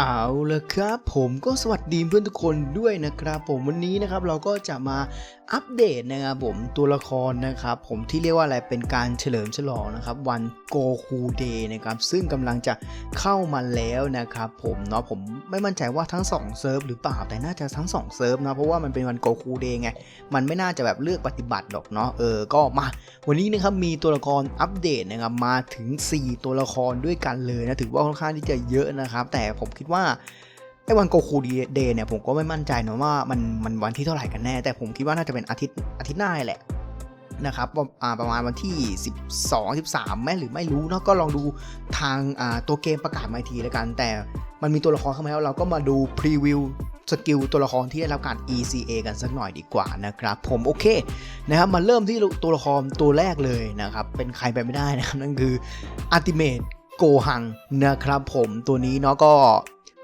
เอาละครับผมก็สวัสดีเพื่อนทุกคนด้วยนะครับ ผมวันนี้นะครับเราก็จะมา อัปเดตนะครับผมตัวละครนะครับผมที่เรียกว่าอะไรเป็นการเฉลิมฉลองนะครับวันโกคูเดย์นะครับซึ่งกำลังจะเข้ามาแล้วนะครับผมเนาะผมไม่มั่นใจว่าทั้ง2เซิร์ฟหรือเปล่าแต่น่าจะทั้ง2เซิร์ฟนะเพราะว่ามันเป็นวันโกคูเดย์ไงมันไม่น่าจะแบบเลือกปฏิบัติหรอกเนาะเออก็มา วันนี้นะครับมีตัวละครอัปเดตนะครับมาถึง 4 ตัวละครด้วยกันเลยนะถือว่าค่อนข้างที่จะเยอะนะครับแต่ผมคิดว่า ไอ้วันโกคูเดย์เนี่ยผมก็ไม่มั่นใจนะว่ามันมันวันที่เท่าไหร่กันแน่ แต่ผมคิดว่าน่าจะเป็นอาทิตย์อาทิตย์หน้าแหละนะครับประมาณวันที่ 12 13แม่หรือไม่รู้เนาะก็ลองดูทางตัวเกมประกาศมาทีแล้วกัน แต่มันมีตัวละครเข้ามาแล้วเราก็มาดูพรีวิวสกิลตัวละครที่ได้รับการ ECA กันสักหน่อยดีกว่านะครับ ผมโอเคนะครับมาเริ่มที่ตัวละครตัวแรกเลยนะครับ เป็นใครไปไม่ได้นะครับ นั่นคืออัติเมตโกหังนะครับผมตัวนี้เนาะก็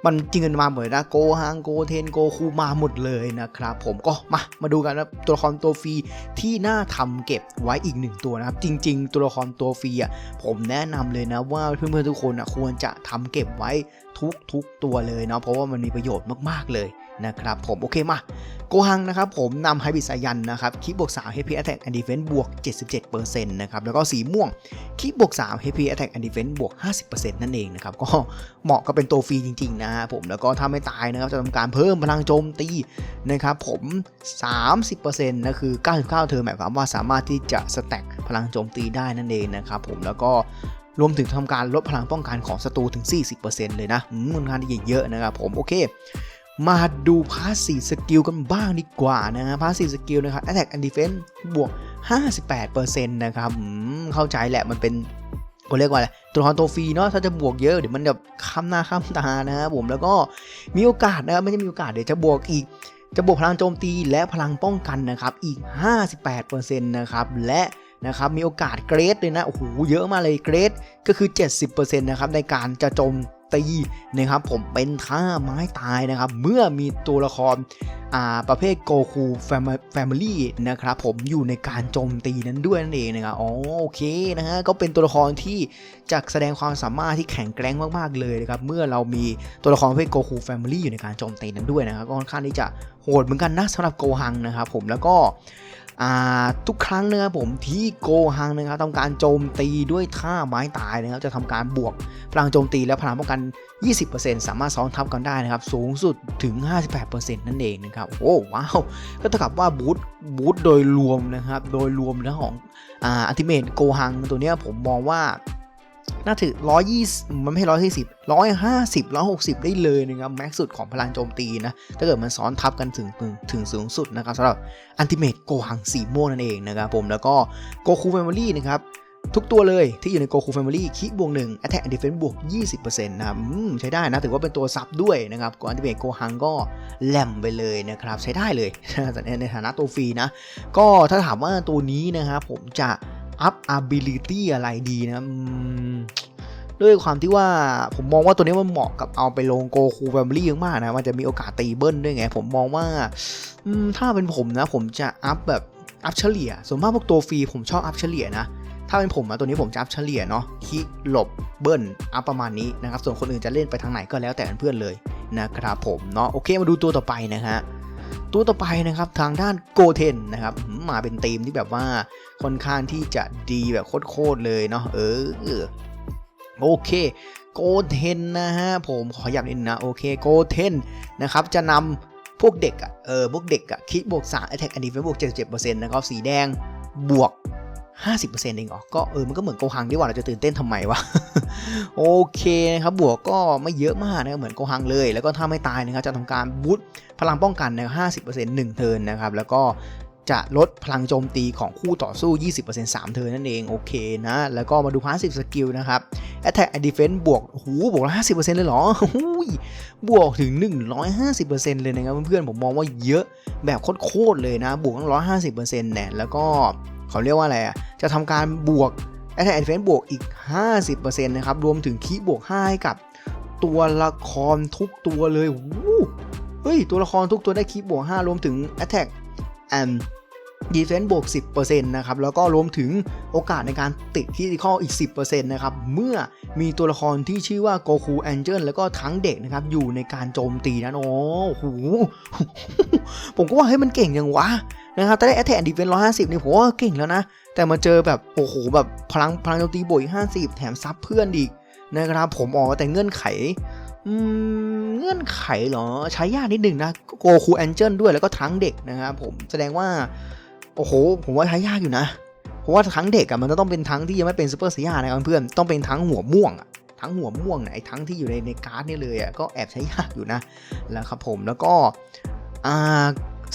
มันจริงกันมาเหมือนนะโกฮังโกเทนโกคูมาหมดเลยนะครับผมก็มามาดูกันนะตัวละครตัวฟรีที่น่าทำเก็บไว้อีกหนึ่งตัวนะครับจริง ๆ ตัวละครตัวฟรีอะผมแนะนำเลยนะว่าเพื่อนๆทุกคนอะควรจะทำเก็บไว้ทุกๆตัวเลยเนาะเพราะว่ามันมีประโยชน์มากๆเลย นะครับผมโอเคมาโกฮังนะครับผมนำไฮบิสายันนะครับคิบวก3 HP Attack and Defense บวก 77%นะครับแล้วก็สีม่วงคิบวก3 HP Attack and Defense บวก 50%นั่นเองนะครับก็เหมาะกับเป็นตัวฟรีจริงๆนะฮะผมแล้วก็ถ้าไม่ตายนะครับจะทำการเพิ่มพลังโจมตีนะครับผม 30%นะคือ 99เทอร์หมายความว่าสามารถที่จะสแต็กพลังโจมตีได้นั่นเองนะครับผมแล้วก็รวมถึงทำการลดพลังป้องกันของศัตรูถึง 40%เลยนะอืมมันงานที่เยอะนะครับผมโอเค มาดูพาสซีสกิลกันบ้างดีกว่านะฮะพาสซีสกิลนะครับ Attack and Defense บวก 58%นะครับเข้าใจแหละมันเป็นเขาเรียกว่าอะไรตัวละครตัวฟรีเนาะถ้าจะบวกเยอะเดี๋ยวมันแบบค้ำหน้าค้ำตานะครับผมแล้วก็มีโอกาสนะครับไม่ใช่มีโอกาสเดี๋ยวจะบวกอีก จะบวกพลังโจมตีและพลังป้องกันนะครับอีก 58%นะครับและนะครับมีโอกาสเกรดเลยนะโอ้โหเยอะมากเลยเกรดก็คือ 70%นะครับในการจะโจม ตีนะครับผมเป็นท่าไม้ตายนะครับ เมื่อมีตัวละครอาประเภทโกคูแฟมิลี่นะครับผมอยู่ในการโจมตีนั้นด้วยนั่นเองนะครับอ๋อโอเคนะฮะก็เป็นตัวละครที่จะแสดงความสามารถที่แข็งแกร่งมากๆเลยนะครับเมื่อเรามีตัวละครประเภทโกคูแฟมิลี่อยู่ในการโจมตีนั้นด้วยนะครับก็ค่อนข้างที่จะโหดเหมือนกันนะสำหรับโกฮังนะครับผมแล้วก็ ทุกครั้งนะครับผมที่โกฮังนะครับทำการโจมตีด้วยท่าไม้ตายนะครับจะทำการบวกพลังโจมตีและพลังป้องกัน 20%สามารถซ้อนทับกันได้นะครับ สูงสุดถึง 58%นั่นเองนะครับโอ้ว้าวก็เท่ากับว่าบูทบูทโดยรวมนะครับ โดยรวมนะของอ่าอัติเมตโกฮังตัวเนี้ยผมมองว่า น่าถึง120มันไม่ใช่140 150 160ได้เลยนะครับแม็กสุดของพลังโจมตีนะ ถ้าเกิดมันซ้อนทับกันถึงถึงสูงสุดนะครับสำหรับอันติเมตโกหังสีม่วงนั่นเองนะครับผมแล้วก็โกคูแฟมิลี่นะครับทุกตัวเลยที่อยู่ใน Goku Family คิบวกหนึ่ง Attack and Defense บวก 20%นะครับใช้ได้นะ ถือว่าเป็นตัวซับด้วยนะครับก่อนอันติเมตโกฮังก็แหลมไปเลยนะครับ ใช้ได้เลยในฐานะตัวฟรีนะ ก็ถ้าถามว่าตัวนี้นะครับผมจะ อัพ ability อะไรดีนะด้วยความที่ว่าผมมองว่าตัวนี้มันเหมาะกับเอาไปลงโกคูแฟมิลี่มากนะ มันจะมีโอกาสตีเบิ้ลด้วยไง ผมมองว่าถ้าเป็นผมนะ ผมจะอัพแบบอัพเฉลี่ยส่วนมากพวกตัวฟรีผมชอบอัพเฉลี่ยนะ ถ้าเป็นผมอะตัวนี้ผมจะอัพเฉลี่ยเนาะคิหลบเบิ้ลอัพประมาณนี้นะครับ ส่วนคนอื่นจะเล่นไปทางไหนก็แล้วแต่เพื่อนเลยนะครับผมเนาะโอเคมาดูตัวต่อไปนะฮะ ตัวต่อไปนะครับทางด้านโกเทนนะครับมาเป็นทีมที่แบบว่าค่อนข้างที่จะดีแบบโคตรเลยเนาะเออโอเคโกเทนนะฮะผมขอย้ำนิดนะโอเคโกเทนนะครับจะนำพวกเด็กอะเออพวกเด็กอะคิดบวก3 Attack and Defense บวก77%นะครับสีแดงบวก 50%เองเหรอก็เออมันก็เหมือนโกฮังที่ว่าเราจะตื่นเต้นทำไมวะโอเคนะครับบวกก็ไม่เยอะมากนะเหมือนโกฮังเลย แล้วก็ถ้าไม่ตายนะครับจะทำการบูตพลังป้องกันนะครับ50% 1เทิร์นนะครับแล้วก็จะลดพลังโจมตีของคู่ต่อสู้ 20% 3เทิร์นนั่นเอง โอเคนะ แล้วก็มาดูพาสซีฟสกิลนะครับ Attack and Defense บวกหูบวก 50%เลยเหรอหูยบวกถึง 150%เลยนะครับเพื่อนๆ ผมมองว่าเยอะแบบโคตรเลยนะ บวกตั้ง150%เนี่ยแล้วก็ เขาเรียกว่าอะไรอะ จะทำการบวก Attack and Defense บวกอีก 50%นะครับ รวมถึงคีบวก 5 ให้กับตัวละครทุกตัวเลยวู้เฮ้ย ตัวละครทุกตัวได้คีบวก 5 รวมถึง Attack and defense บวก 10%นะครับ แล้วก็รวมถึงโอกาสในการติดที่ข้ออีก 10%นะครับ เมื่อมีตัวละครที่ชื่อว่าโกคูแองเจิลแล้วก็ทั้งเด็กนะครับ อยู่ในการโจมตีนะโอ้โหผมก็ว่าเฮ้ยมันเก่งยังวะ นะครับแต่ได้ attack and defense 150นี่ผมว่าเก่งแล้วนะ แต่มาเจอแบบโอ้โหแบบพลังพลังโจมตีบวกอีก50แถมซับเพื่อนอีกนะครับผมออกแต่เงื่อนไขอืมเงื่อนไขเหรอ ใช้ยากนิดหนึ่งนะโกคูแองเจิลด้วยแล้วก็ทั้งเด็กนะครับผมแสดงว่า โอ้โห ผมว่าใช้ยากอยู่นะ เพราะว่าทั้งเด็กอะมันจะต้องเป็นทั้งที่ยังไม่เป็นซูเปอร์สยานะครับเพื่อนต้องเป็นทั้งหัวม่วงอะทั้งหัวม่วงนะไอ้ทั้งที่อยู่ในในการ์ดนี่เลยอะก็แอบใช้ยากอยู่นะแล้วครับผมแล้วก็อ่า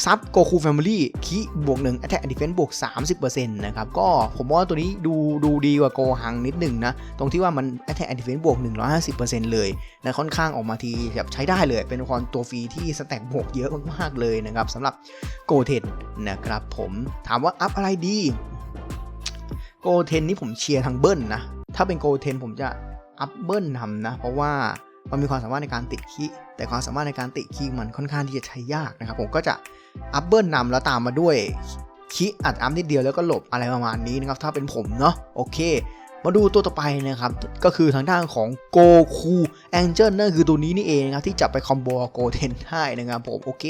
ซับโกคูแฟมิลี่คีบวกหนึ่ง Attack and Defense บวก 30%นะครับ ก็ผมว่าตัวนี้ดูดูดีกว่าโกฮังนิดหนึ่งนะ ตรงที่ว่ามัน Attack and Defense บวก 150%เลยนะค่อนข้างออกมาทีแบบใช้ได้เลย เป็นคอนตัวฟรีที่สแต็กบวกเยอะมากๆเลยนะครับสำหรับโกเทนนะครับผมถามว่าอัพอะไรดีโกเทนนี่ผมเชียร์ทางเบิ้ลนะ ถ้าเป็นโกเทนผมจะอัพเบิ้ลทำนะ เพราะว่ามันมีความสามารถในการติดคี แต่ความสามารถในการติคีย์มันค่อนข้างที่จะใช้ยากนะครับ ผมก็จะอัพเบิลนำแล้วตามมาด้วยคิอัดอัพนิดเดียวแล้วก็หลบอะไรประมาณนี้นะครับ ถ้าเป็นผมเนาะโอเค มาดูตัวต่อไปนะครับ ก็คือทางด้านของโกคูแองเจิลนั่นคือตัวนี้นี่เองนะครับ ที่จะไปคอมโบโกเทนได้นะครับผมโอเค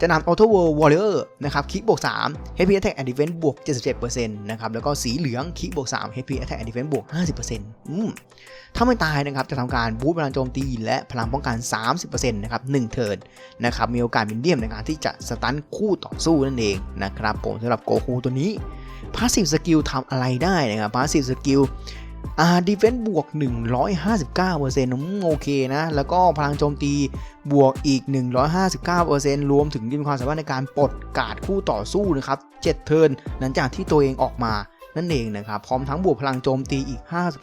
จะนำ Auto World Warrior นะครับคิกบวก 3 HP Attack and Defense บวก 77%นะครับแล้วก็สีเหลืองคิกบวก 3 HP Attack and Defense บวก 50%อืมถ้าไม่ตายนะครับจะทำการบูสต์พลังโจมตีและพลังป้องกัน 30%นะครับ1เทิร์นนะครับมีโอกาสมินเดียมในการที่จะสตันคู่ต่อสู้นั่นเองนะครับผมสำหรับโกคูตัวนี้พาสซีฟสกิลทำอะไรได้นะครับพาสซีฟสกิล อ่าดีเฟนซ์บวก 159%อืมโอเคนะ แล้วก็พลังโจมตีบวกอีก 159%รวมถึงมีความสามารถในการปลดกาดคู่ต่อสู้นะครับ 7 เทิร์นหลังจากที่ตัวเองออกมานั่นเองนะครับ พร้อมทั้งบวกพลังโจมตีอีก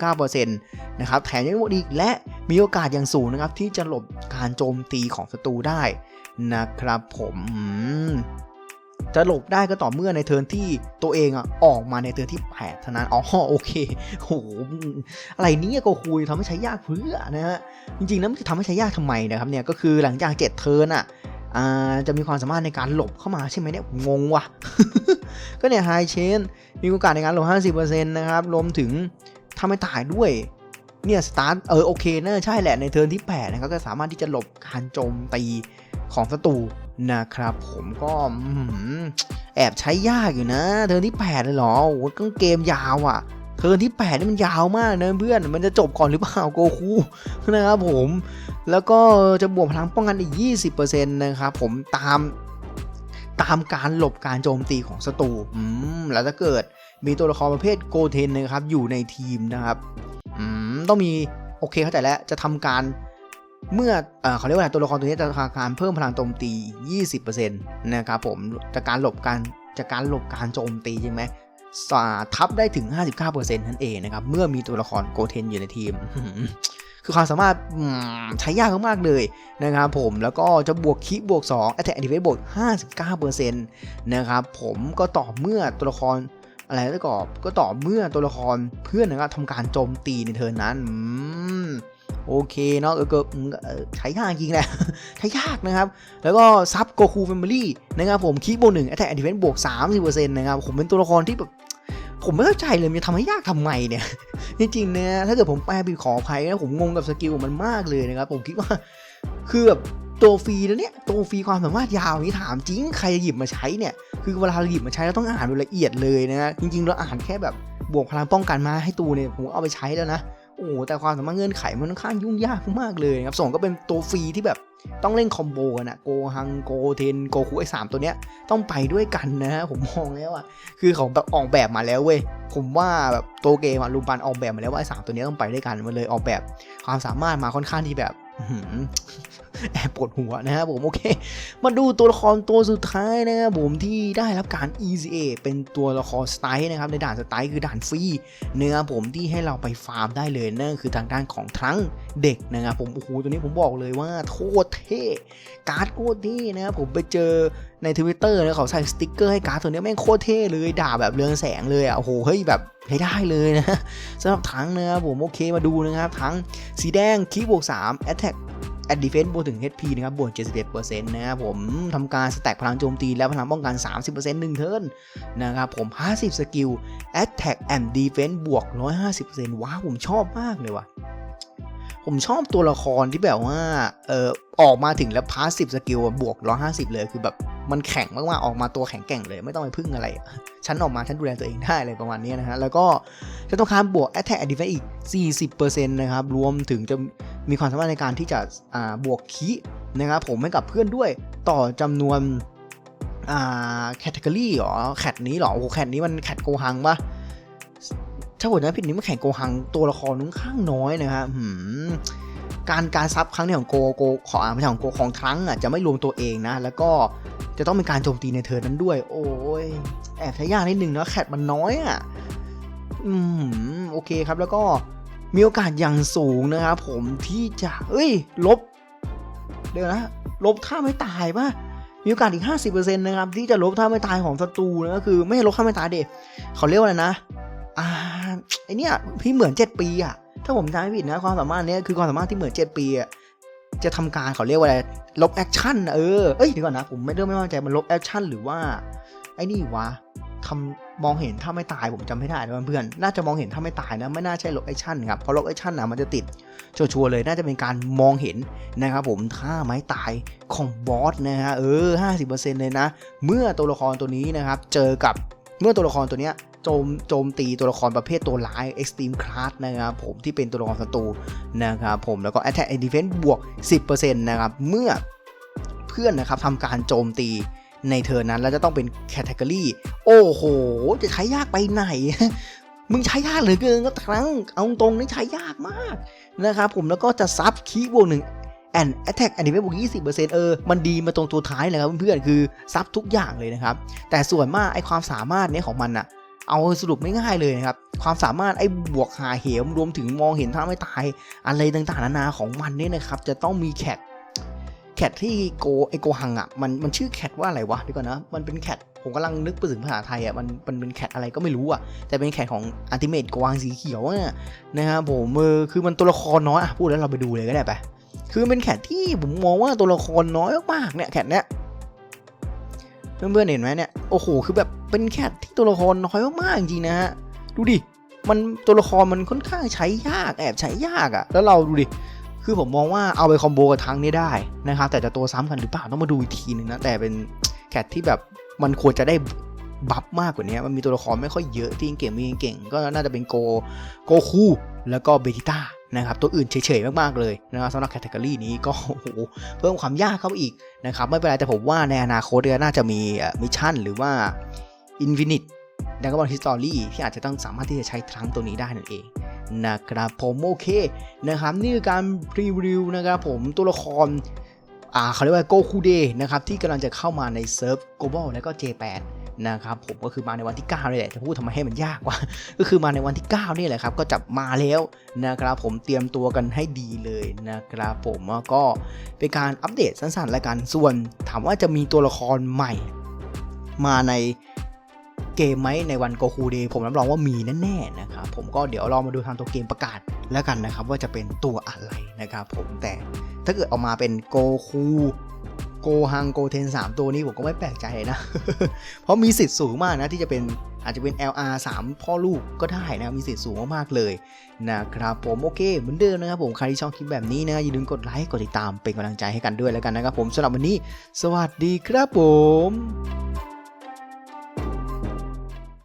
59%นะครับ แถมยังหมดอีกและมีโอกาสอย่างสูงนะครับ ที่จะหลบการโจมตีของศัตรูได้นะครับผม จะหลบได้ก็ต่อเมื่อในเทิร์นที่ตัวเองอะออกมาในเทิร์นที่8เท่านั้นอ๋อโอเคโหอะไรนี้ก็คุยทำให้ใช้ยากเพื่อนะฮะจริงๆแล้วมันจะทำให้ใช้ยากทำไมนะครับเนี่ยก็คือหลังจาก7เทิร์นอะจะมีความสามารถในการหลบเข้ามาใช่ไหมเนี่ยงงว่ะ ก็เนี่ยไฮเชนมีโอกาสในการหลบ 50%นะครับรวมถึงถ้าไม่ตายด้วยเนี่ยสตาร์ทเออโอเคนะใช่แหละในเทิร์นที่8นะครับก็สามารถที่จะหลบการโจมตีของศัตรู นะครับผมก็แอบใช้ยากอยู่นะ เทิร์นที่ 8 เลยเหรอโอ้โหก็เกมยาวอะ่ะ เทิร์นที่ 8 นี่มันยาวมากนะเพื่อน มันจะจบก่อนหรือเปล่าโกคูนะครับผม แล้วก็จะบวกพลังป้องกันอีก 20%นะครับผมตามตามการหลบการโจมตีของศัตรูอืมแล้วถ้าเกิดมีตัวละครประเภทโกเทนนะครับอยู่ในทีมนะครับอืมต้องมีโอเคเข้าใจแล้วจะทำการ เมื่อเอเขาเรียกว่าอะไรตัวละครตัวนี้จะทำการเพิ่มพลังโจมตี 20%นะครับผมจากการหลบการจากการหลบการโจมตีใช่ไหมสาทับได้ถึง 59%นั่นเองนะครับ เมื่อมีตัวละครโกเทนอยู่ในทีม คือความสามารถใช้ยากมากเลยนะครับผม แล้วก็จะบวกคิบวก2 Attack and Defense บวก 59%นะครับผมก็ต่อเมื่อตัวละครอะไรแล้วก็ก็ต่อเมื่อตัวละครเพื่อนนะครับทำการโจมตีในเทิร์นนั้นอื โอเคเนาะเออก็ใช้ยากจริงแหละใช้ยากนะครับ แล้วก็ซับโกคูแฟมิลี่นะครับผมคีโบหนึ่งแอตแทกแอนดิเวนบวก30%นะครับผมเป็นตัวละครที่แบบผมไม่เข้าใจเลยมันจะทำให้ยากทำไมเนี่ยจริงๆนะถ้าเกิดผมแปลผิดขออภัยนะผมงงกับสกิลมันมากเลยนะครับผมคิดว่าคือแบบตัวฟรีแล้วเนี่ยตัวฟรีความสามารถยาวนี้ถามจริงใครจะหยิบมาใช้เนี่ยคือเวลาเราหยิบมาใช้เราต้องอ่านโดยละเอียดเลยนะจริงๆเราอ่านแค่แบบบวกพลังป้องกันมาให้ตูเนี่ยผมเอาไปใช้แล้วนะ อ้แต่ความสามารถเงื่อนไขมันค่อนข้างยุ่งยากมากเลยครับส่งก็เป็นตัวฟรีที่แบบ ต้องเล่นคอมโบกันอะโกฮังโกเทนโกคุไอสามตัวเนี้ยต้องไปด้วยกันนะฮะผมมองแล้วอะคือเขาแบบออกแบบมาแล้วเว้ยผมว่าแบบตัวเกมอะลูปันออกแบบมาแล้วว่าไอสามตัวเนี้ยต้องไปด้วยกันมันเลยออกแบบความสามารถมาค่อนข้างที่แบบแอบปวดหัวนะครับผมโอเค มาดูตัวละครตัวสุดท้ายนะครับผมที่ได้รับการ ECA เป็นตัวละครสไตล์นะครับในด่านสไตล์คือด่านฟรีเนะครับผมที่ให้เราไปฟาร์มได้เลยนั่นคือทางด้านของทั้งเด็กนะครับผมโอ้โหตัวนี้ผมบอกเลยว่าโคตรเท่การ์ดโคตรเท่นะครับผมไปเจอในทวิตเตอร์นะเขาใส่สติกเกอร์ให้การ์ดตัวนี้แม่งโคตรเท่เลยด่าแบบเรืองแสงเลยอะโอ้โหเฮ้ยแบบใช้ได้เลยนะสำหรับทั้งนะครับผมโอเคมาดูนะครับทั้งสีแดงคีบวก3 Attack at defense บวกถึง HP นะครับ บวก 71%นะครับผมทำการสแต็กพลังโจมตีและพลังป้องกัน 30%หนึ่งเทิร์นนะครับผม 50 สกิล attack and defense บวก 150%ว้าว ผมชอบมากเลยว่ะ ผมชอบตัวละครที่แบบว่าเออออกมาถึงแล้วพาสซีฟสกิลบวก150เลยคือแบบมันแข็งมากๆออกมาตัวแข็งแกร่งเลย ไม่ต้องไปพึ่งอะไร ฉันออกมาฉันดูแลตัวเองได้อะไรประมาณนี้นะฮะ แล้วก็จะต้องการบวก attack and defense อีก 40%นะครับ รวมถึงจะมีความสามารถในการที่จะอ่าบวกคีนะครับผมให้กับเพื่อนด้วยต่อจำนวนอ่าแคตตาล็อหรอแคตนี้หรอโอ้แคตนี้มันแคตโกหังปะ ถ้าผมจำไม่ผิดนี่มันแข่งโกหังตัวละครค่อนข้างน้อยนะครับหืมการการซับครั้งนี้ของโกโกขออ่านไม่ใช่ของโกของครั้งอะจะไม่รวมตัวเองนะ แล้วก็จะต้องเป็นการโจมตีในเทิร์นนั้นด้วย โอ้ยแอบใช้ยากนิดนึงนะแคทมันน้อยอะอืมโอเคครับแล้วก็มีโอกาสอย่างสูงนะครับผมที่จะเอ้ย ลบ เดี๋ยวนะ ลบท่าไม่ตายป่ะมีโอกาสอีก 50%นะครับที่จะลบท่าไม่ตายของศัตรูนะก็คือไม่ให้ลบท่าไม่ตายเด็กเขาเรียกว่าอะไรนะอ่า ไอเนี้ยพี่เหมือน7ปีอะถ้าผมจำไม่ผิดนะความสามารถเนี้ยคือความสามารถที่เหมือน7ปีอะจะทำการเขาเรียกว่าอะไรลบแอคชั่นเออเอ้ยเดี๋ยวก่อนนะผมไม่เริ่มไม่มั่นใจมันลบแอคชั่นหรือว่าไอ้นี่วะทำมองเห็นถ้าไม่ตายผมจำไม่ได้นะเพื่อนน่าจะมองเห็นถ้าไม่ตายนะไม่น่าใช่ลบแอคชั่นครับเพราะลบแอคชั่นนะมันจะติดชัวร์ๆเลยน่าจะเป็นการมองเห็นนะครับผมถ้าไม้ตายของบอสนะฮะเออ50%เลยนะ เมื่อตัวละครตัวนี้นะครับเจอกับเมื่อตัวละครตัวเนี้ย โจมโจมตีตัวละครประเภทตัวร้าย Extreme Class นะครับผมที่เป็นตัวละครศัตรูนะครับผมแล้วก็ Attack and Defense บวก 10%นะครับเมื่อเพื่อนนะครับทำการโจมตีในเทอนั้นแล้วจะต้องเป็นแคตตากรีโอ้โห จะใช้ยากไปไหน มึงใช้ยากเหลือเกินก็ครั้ง เอาตรงนี่ใช้ยากมากนะครับผมแล้วก็จะซับคีบวกหนึ่ง and attack and defense บวก20%เออ มันดีมาตรงตัวท้ายเลยครับเพื่อนๆ คือซับทุกอย่างเลยนะครับ แต่ส่วนมากไอความสามารถเนี้ยของมันอะ เอาสรุปไม่ง่ายเลยนะครับ ความสามารถไอ้บวกหาเหมรวมถึงมองเห็นท่าไม่ตายอะไรต่างๆนานาของมันเนี่ยนะครับ จะต้องมีแคทแคทที่โกไอโกหังอะมันมันชื่อแคทว่าอะไรวะเดียวก่อนนะ มันเป็นแคทผมกำลังนึกไปถึงภาษาไทยอะมันมันเป็นแคทอะไรก็ไม่รู้อะ แต่เป็นแคทของอัลติเมทกหังสีเขียวอะนะครับผมเออคือมันตัวละครน้อยอะพูดแล้วเราไปดูเลยก็ได้ไปคือเป็นแคทที่ผมมองว่าตัวละครน้อยมากเนี่ยแคทเนี้ย เพื่อนๆเห็นไหมเนี่ย โอ้โห คือแบบเป็นแคทที่ตัวละครน้อยมากๆจริงนะฮะ ดูดิ มันตัวละครมันค่อนข้างใช้ยาก แอบใช้ยากอะ่ะ แล้วเราดูดิ คือผมมองว่าเอาไปคอมโบกับทั้งนี้ได้นะครับ แต่จะตัวซ้ำกันหรือเปล่าต้องมาดูอีกทีหนึ่งนะ แต่เป็นแคทที่แบบมันควรจะได้บัฟมากกว่านี้ มันมีตัวละครไม่ค่อยเยอะที่เก่งมีเก่ง ก็น่าจะเป็นโก โกคู แล้วก็เบจิต้า นะครับตัวอื่นเฉยๆมากๆเลยนะครับสำหรับแคตตากรีนี้ก็โอ้โหเพิ่มความยากเข้าไปอีกนะครับไม่เป็นไรแต่ผมว่าในอนาคตเนี่ยน่าจะมีมิชชั่นหรือว่า Infinite ดังก็บอลฮิสตอรี่ที่อาจจะต้องสามารถที่จะใช้ทั้งตัวนี้ได้นั่นเองนะครับผมโอเคนะครับนี่คือการพรีวิวนะครับผมตัวละครอ่าเขาเรียกว่าโกคูเดนะครับที่กำลังจะเข้ามาในเซิร์ฟ global และก็ J8 น นะครับผมก็คือมาในวันที่9นี่แหละจะพูดทำไมให้มันยากวะก็คือมาในวันที่9นี่แหละครับก็จะมาแล้วนะครับผมเตรียมตัวกันให้ดีเลยนะครับผมแล้วก็เป็นการอัปเดตสั้นๆแล้วกันส่วนถามว่าจะมีตัวละครใหม่ มาในเกมไหมในวันโกคูเดย์ผมรับรองว่ามีแน่ๆนะครับผมก็เดี๋ยวรอมาดูทางตัวเกมประกาศแล้วกันนะครับว่าจะเป็นตัวอะไรนะครับผมแต่ถ้าเกิดออกมาเป็นโกคู โกฮังโกเทน 3 ตัวนี้ผมก็ไม่แปลกใจนะ เพราะมีสิทธิ์สูงมากนะ ที่จะเป็นอาจจะเป็น LR 3 พ่อลูกก็ได้นะ มีสิทธิ์สูงมากๆเลยนะครับผมโอเคเหมือนเดิมนะครับผม ใครที่ชอบคลิปแบบนี้นะอย่าลืมกดไลค์กดติดตามเป็นกำลังใจให้กันด้วยแล้วกันนะครับผมสำหรับวันนี้ สวัสดีครับผม